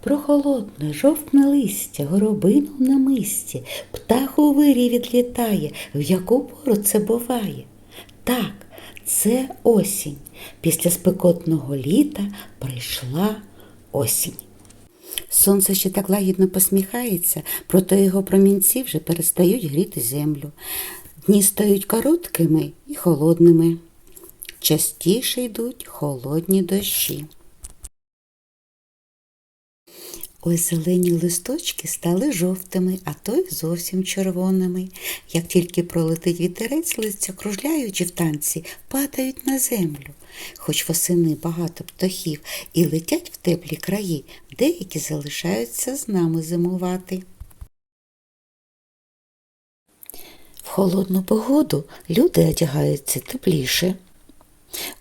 Прохолодне, жовтне листя, горобину на мисті, птах у вирі відлітає, в яку пору це буває. Так, це осінь. Після спекотного літа прийшла осінь. Сонце ще так лагідно посміхається, проте його промінці вже перестають гріти землю. Дні стають короткими і холодними. Частіше йдуть холодні дощі. Ось зелені листочки стали жовтими, а то й зовсім червоними. Як тільки пролетить вітерець, листя, кружляючи в танці, падають на землю. Хоч восени багато птахів і летять в теплі краї, деякі залишаються з нами зимувати. В холодну погоду люди одягаються тепліше.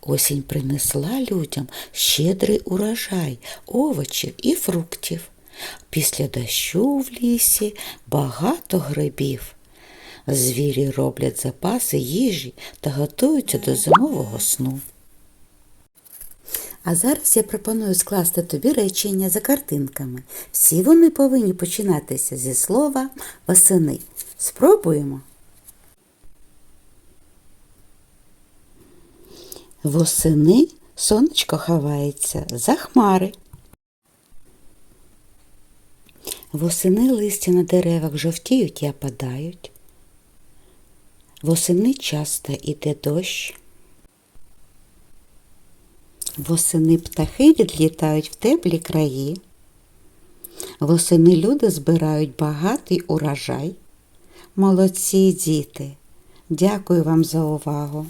Осінь принесла людям щедрий урожай овочів і фруктів. Після дощу в лісі багато грибів. Звірі роблять запаси їжі та готуються до зимового сну. А зараз я пропоную скласти тобі речення за картинками. Всі вони повинні починатися зі слова восени. Спробуємо. Восени сонечко ховається за хмари. Восени листя на деревах жовтіють і опадають. Восени часто іде дощ. Восени птахи відлітають в теплі краї. Восени люди збирають багатий урожай. Молодці діти! Дякую вам за увагу!